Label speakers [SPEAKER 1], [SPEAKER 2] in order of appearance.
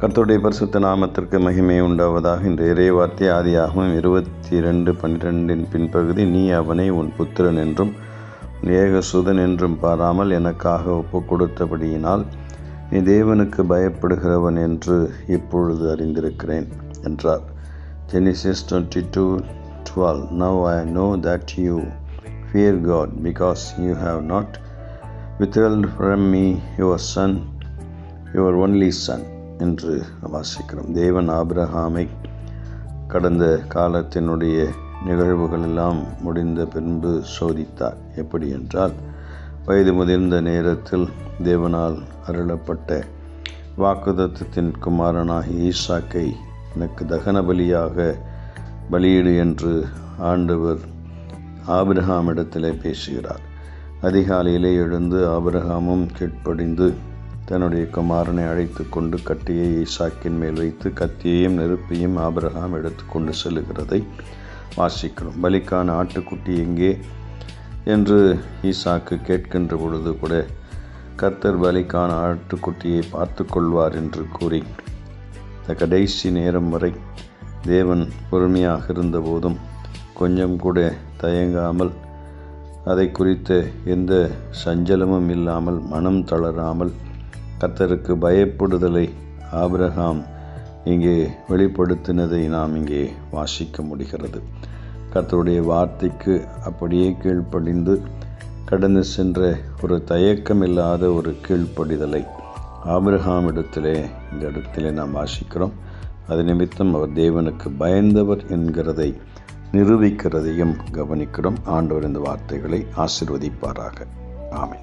[SPEAKER 1] கர்த்தருடைய பரிசுத்த நாமத்திற்கு மகிமை உண்டாவதாக. இன்று இறைவார்த்தை ஆதியாகவும் இருபத்தி ரெண்டு பன்னிரெண்டின் பின்பகுதி நீ அவனை உன் புத்திரன் என்றும் உன் ஏகசுதன் என்றும் பாராமல் எனக்காக ஒப்பு கொடுத்தபடியினால் நீ தேவனுக்கு பயப்படுகிறவன் என்று இப்பொழுது அறிந்திருக்கிறேன் என்றார். Genesis twenty two twelve now I know that you fear God because you have not with from me your son your only son என்று வாசிக்கிறோம். தேவன் ஆபிரஹாமை கடந்த காலத்தினுடைய நிகழ்வுகள் எல்லாம் முடிந்த பின்பு சோதித்தார். எப்படி என்றால் வயது முதிர்ந்த நேரத்தில் தேவனால் அருளப்பட்ட வாக்குதத்தத்தின் குமாரனாகி ஈசாக்கை எனக்கு தகன பலியாக பலியிடு என்று ஆண்டவர் ஆபிரஹாமிடத்திலே பேசுகிறார். அதிகாலையிலே எழுந்து ஆபிரகாமும் கீழ்ப்படிந்து தன்னுடைய குமாரனை அழைத்து கொண்டு கட்டியை ஈசாக்கின் மேல் வைத்து கத்தியையும் நெருப்பையும் ஆபிரகாம் எடுத்து கொண்டு செல்லுகிறதை வாசிக்கிறோம். பலிக்கான ஆட்டுக்குட்டி எங்கே? என்று ஈசாக்கு கேட்கின்ற பொழுது கூட கர்த்தர் பலிக்கான ஆட்டுக்குட்டியை பார்த்து கொள்வார் என்று கூறி இந்த கடைசி நேரம் வரை தேவன் பொறுமையாக இருந்தபோதும் கொஞ்சம் கூட தயங்காமல் அதை குறித்து எந்த சஞ்சலமும் இல்லாமல் மனம் தளராமல் கத்தருக்கு பயப்படுதலை ஆபிரகாம் இங்கே வெளிப்படுத்தினதை நாம் இங்கே வாசிக்க முடிகிறது. கத்தருடைய வார்த்தைக்கு அப்படியே கீழ்ப்படிந்து கடந்து சென்ற ஒரு தயக்கம் இல்லாத ஒரு கீழ்ப்படிதலை ஆபிரகாம் இடத்திலே இந்த இடத்திலே நாம் வாசிக்கிறோம். அது நிமித்தம் அவர் தேவனுக்கு பயந்தவர் என்கிறதை நிரூபிக்கிறதையும் கவனிக்கிறோம். ஆண்டவர் இந்த வார்த்தைகளை ஆசிர்வதிப்பாராக. ஆமை